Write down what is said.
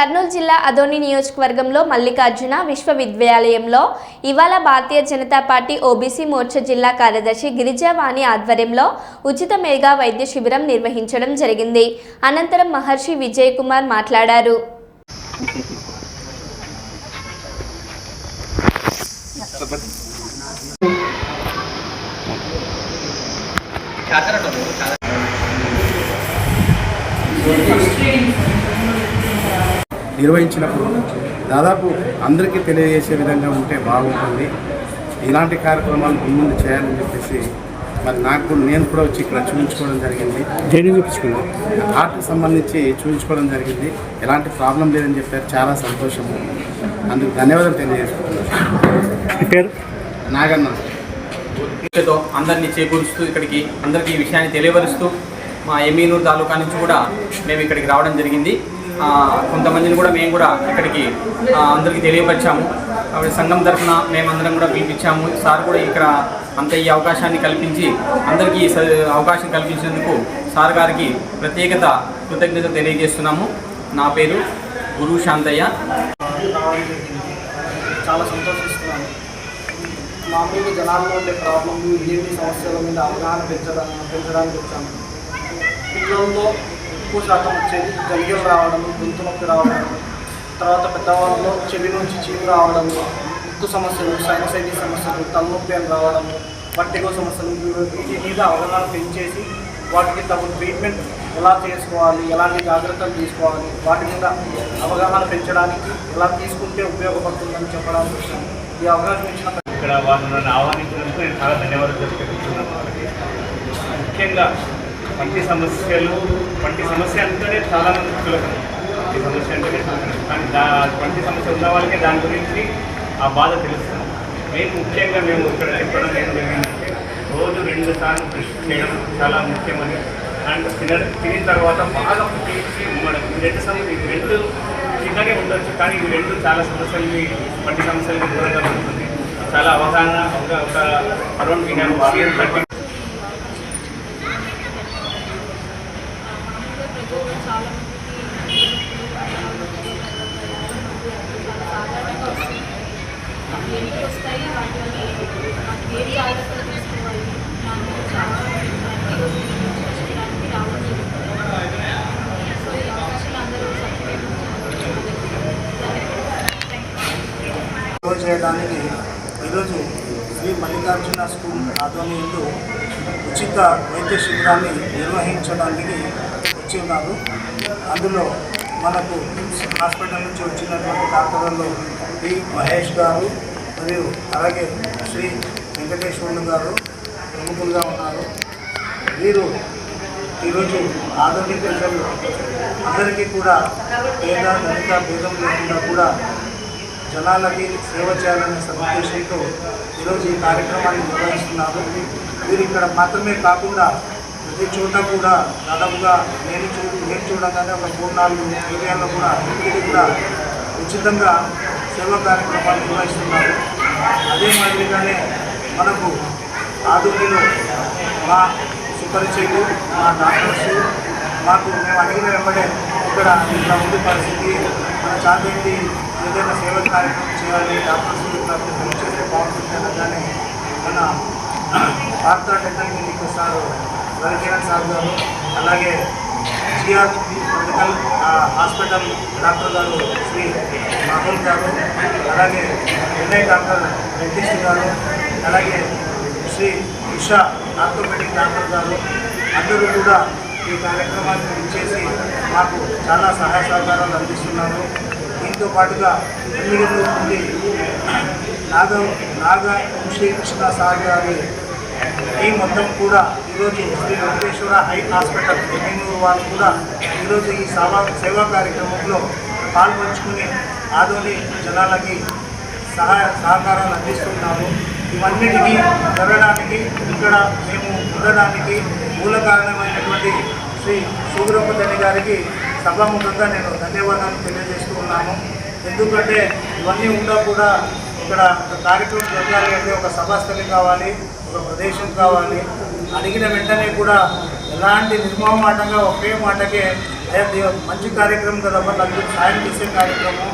కర్నూలు జిల్లా అదోని నియోజకవర్గంలో మల్లికార్జున విశ్వవిద్యాలయంలో ఇవాళ భారతీయ జనతా పార్టీ ఓబీసీ మోర్చా జిల్లా కార్యదర్శి గిరిజావాణి ఆధ్వర్యంలో ఉచిత మెగా వైద్య శిబిరం నిర్వహించడం జరిగింది. అనంతరం మహర్షి విజయ్ కుమార్ మాట్లాడారు. నిర్వహించినప్పుడు దాదాపు అందరికీ తెలియజేసే విధంగా ఉంటే బాగుంటుంది. ఇలాంటి కార్యక్రమాలు ముందు చేయాలని చెప్పేసి మరి నాకు కూడా- నేను కూడా వచ్చి ఇక్కడ చూపించుకోవడం జరిగింది. దేని చూపించుకున్నాం హార్ట్కి సంబంధించి చూపించుకోవడం జరిగింది. ఎలాంటి ప్రాబ్లం లేదని చెప్పారు. చాలా సంతోషము అందుకు ధన్యవాదాలు తెలియజేసుకుంటున్నాను. నాగన్న. తో అందరినీ చేకూరుస్తూ ఇక్కడికి అందరికీ ఈ విషయాన్ని తెలియపరుస్తూ మా ఎమీనూరు తాలూకా నుంచి కూడా మేము ఇక్కడికి రావడం జరిగింది. కొంతమందిని కూడా మేము కూడా ఇక్కడికి అందరికీ తెలియపరిచాము. కాబట్టి సంఘం తరఫున మేమందరం కూడా పిలిపించాము. సార్ కూడా ఇక్కడ అంత ఈ అవకాశాన్ని కల్పించి అందరికీ స- అవకాశం కల్పించినందుకు సార్ గారికి ప్రత్యేకత కృతజ్ఞత తెలియజేస్తున్నాము. నా పేరు గురు శాంతయ్య. చాలా సంతోషిస్తున్నాను. మామూలుగా జనాల్లో ఉండే ప్రాబ్లమ్ ఏమి సమస్యల మీద అవగాహన పెంచడానికి పెంచడానికి వచ్చాను పిల్లల్లో ఎక్కువ శాతం వచ్చేది జలిగలు రావడం గొంతు నొప్పి రావడం తర్వాత పెద్దవాళ్ళలో చెవి నుంచి చీము రావడం ముక్కు సమస్యలు సైనసైటిస్ సమస్యలు తలనొప్పి అని రావడం పట్టిగో సమస్యలు వీటి మీద అవగాహన పెంచేసి వాటికి తగు ట్రీట్మెంట్ ఎలా చేసుకోవాలి ఎలాంటి జాగ్రత్తలు తీసుకోవాలి వాటి మీద అవగాహన పెంచడానికి ఎలా తీసుకుంటే ఉపయోగపడుతుందని చెప్పడానికి వచ్చాను. ఈ అవగాహన ఇచ్చిన ఇక్కడ వాళ్ళు నన్ను ఆహ్వానించినందుకు నేను చాలా ధన్యవాదాలు తెలుసుకున్నాను వాళ్ళకి ముఖ్యంగా పంటి సమస్యలు పంటి సమస్య అంటేనే చాలా మంది చులకన ఈ సమస్య అంటేనే కానీ దా పంటి సమస్య ఉన్న వాళ్ళకే దాని గురించి ఆ బాధ తెలుస్తుంది. మేము ముఖ్యంగా మేము ఇక్కడ చెప్పడం ఏం జరిగిందంటే రోజు రెండు సార్లు బ్రష్ చేయడం చాలా ముఖ్యమని. అండ్ తిన తినిన తర్వాత బాగా తీసి మనం రెండు సమస్య రెండు చిన్నగా ఉండొచ్చు కానీ ఈ రెండు చాలా సమస్యల్ని పంటి సమస్యలకి దూరంగా ఉంటుంది చాలా అవగాహన ఒక ఒక around we have CM thirty ఎన్ని వస్తాయి వాటిని మనకి ఏం జాగ్రత్తలు తీసుకోవాలి నాకు చాలా ఈరోజు చేయడానికి రావడం జరుగుతుంది సో ఈ అవకాశాలు అందరూ సేవ చేయడానికి ఈరోజు శ్రీ మల్లికార్జున స్కూల్ ఆధ్వర్యంలో ఉచిత వైద్య శిబిరాన్ని నిర్వహించడానికి వచ్చి ఉన్నారు అందులో మనకు హాస్పిటల్ నుంచి వచ్చినటువంటి డాక్టర్లలో పి మహేష్ గారు మరియు అలాగే శ్రీ వెంకటేశ్వర్లు గారు ప్రముఖులుగా ఉన్నారు. వీరు ఈరోజు ఆధునిక ప్రజలు అందరికీ కూడా పేద దళిత భేదం లేకుండా కూడా జనాలకి సేవ చేయాలనే సదుద్దేశంతో ఈరోజు ఈ కార్యక్రమాన్ని నిర్వహిస్తున్నారు. మీరు ఇక్కడ మాత్రమే కాకుండా ప్రతి చోట కూడా దాదాపుగా నేను చూ నేను చూడగానే ఒక మూడు నాలుగు ఏరియాల్లో కూడా ఇంటికి కూడా ఉచితంగా సేవా కార్యక్రమాలు నిర్వహిస్తున్నారు. అదే మాదిరిగానే మనకు ఆధునిలో మా సుపరిచయులు మా డాక్టర్స్ మాకు మేము అడిగిన వెంబడే ఇక్కడ ఇట్లా ఉంది పరిస్థితి మన చార్జెంటి కార్యక్రమం చేయాలి డాక్టర్స్ ఇట్లా చేస్తే బాగుంటుంది అనగానే మన Bharat dental clinic sir Ravikiran sir గారు అలాగే జిఆర్ మెడికల్ ఆ, హాస్పిటల్ డాక్టర్ గారు శ్రీ రాహుల్ గారు అలాగే ఎన్ఐ డాక్టర్ రెడ్డిస్ట్ గారు అలాగే శ్రీ ఉషా ఆర్థోపెడిక్ డాక్టర్ గారు అందరూ కూడా ఈ కార్యక్రమాన్ని ఇచ్చేసి మాకు చాలా సహాయ సహకారాలు అందిస్తున్నారు. దీంతో పాటుగా ఎమ్మిడిలో నుండి నాగ నాగ శ్రీకృష్ణ సార్ గారి ఈ మొత్తం కూడా ఈరోజు శ్రీ వెంకటేశ్వర హై హాస్పిటల్. ఎమ్మెనూరు వాళ్ళు కూడా ఈరోజు ఈ సేవా సేవా కార్యక్రమంలో పాల్పంచుకుని ఆదోని జనాలకి సహాయ సహకారాలు అందిస్తున్నాము. ఇవన్నిటికీ జరగడానికి ఇక్కడ మేము ఉండడానికి మూల కారణమైనటువంటి శ్రీ సూగురప్పతని గారికి సభాముఖంగా నేను ధన్యవాదాలు తెలియజేస్తూ ఉన్నాను ఎందుకంటే ఇవన్నీ ఉన్నా కూడా ఇక్కడ ఒక కార్యక్రమం జరగాలి అంటే ఒక సభాస్థలి కావాలి ఒక ప్రదేశం కావాలి. అడిగిన వెంటనే కూడా ఎలాంటి నిర్మమాటంగా ఒకే మాటకే మంచి కార్యక్రమం కదా వాళ్ళందరూ సాయం చేసే కార్యక్రమం